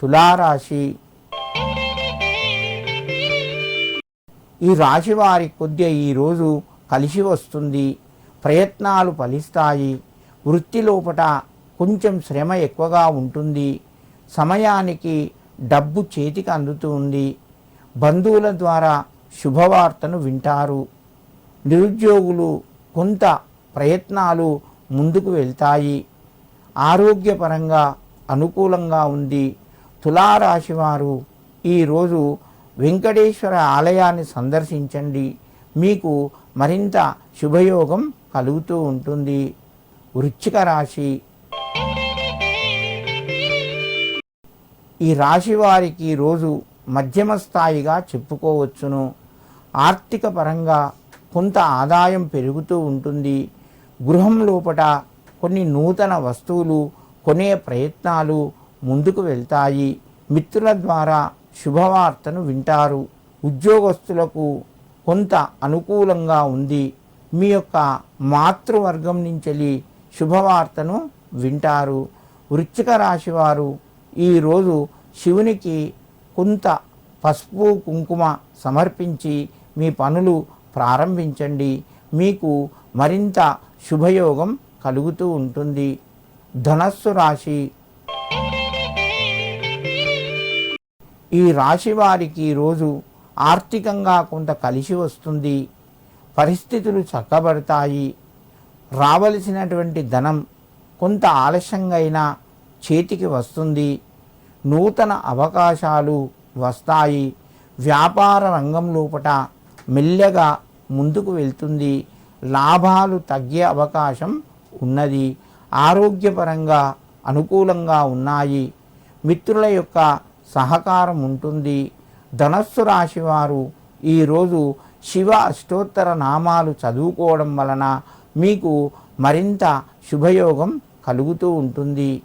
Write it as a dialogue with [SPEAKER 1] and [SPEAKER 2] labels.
[SPEAKER 1] తులారాశి. ఈ రాశి వారి కొద్దిగా ఈరోజు కలిసి వస్తుంది. ప్రయత్నాలు ఫలిస్తాయి. వృత్తి లోపట కొంచెం శ్రమ ఎక్కువగా ఉంటుంది. సమయానికి డబ్బు చేతికి అందుతుంది బంధువుల ద్వారా శుభవార్తను వింటారు. నిరుద్యోగులు కొంత ప్రయత్నాలు ముందుకు వెళ్తాయి. ఆరోగ్యపరంగా అనుకూలంగా ఉంది. తులారాశి వారు ఈరోజు వెంకటేశ్వర ఆలయాన్ని సందర్శించండి. మీకు మరింత శుభయోగం కలుగుతూ ఉంటుంది. వృచ్చిక రాశి. ఈ రాశి వారికి రోజు మధ్యమ స్థాయిగా చెప్పుకోవచ్చును. ఆర్థిక పరంగా కొంత ఆదాయం పెరుగుతూ ఉంటుంది. గృహం లోపట కొన్ని నూతన వస్తువులు కొనే ప్రయత్నాలు ముందుకు వెళ్తాయి. మిత్రుల ద్వారా శుభవార్తను వింటారు. ఉద్యోగస్తులకు కొంత అనుకూలంగా ఉంది. మీ యొక్క మాతృవర్గం నుంచి శుభవార్తను వింటారు. వృచ్చిక రాశి వారు ఈరోజు శివునికి కొంత పసుపు కుంకుమ సమర్పించి మీ పనులు ప్రారంభించండి. మీకు మరింత శుభయోగం కలుగుతూ ఉంటుంది. ధనస్సు రాశి ఈ రాశి వారికి ఈరోజు ఆర్థికంగా కొంత కలిసి వస్తుంది. పరిస్థితులు చక్కబడతాయి. రావలసినటువంటి ధనం కొంత ఆలస్యంగా అయినా చేతికి వస్తుంది. నూతన అవకాశాలు వస్తాయి. వ్యాపార రంగం లోపట మెల్లగా ముందుకు వెళ్తుంది. లాభాలు తగ్గే అవకాశం ఉన్నది. ఆరోగ్యపరంగా అనుకూలంగా ఉన్నాయి. మిత్రుల యొక్క సహకారం ఉంటుంది. ధనస్సు రాశి వారు ఈరోజు శివ అష్టోత్తర నామాలు చదువుకోవడం వలన మీకు మరింత శుభయోగం కలుగుతూ ఉంటుంది.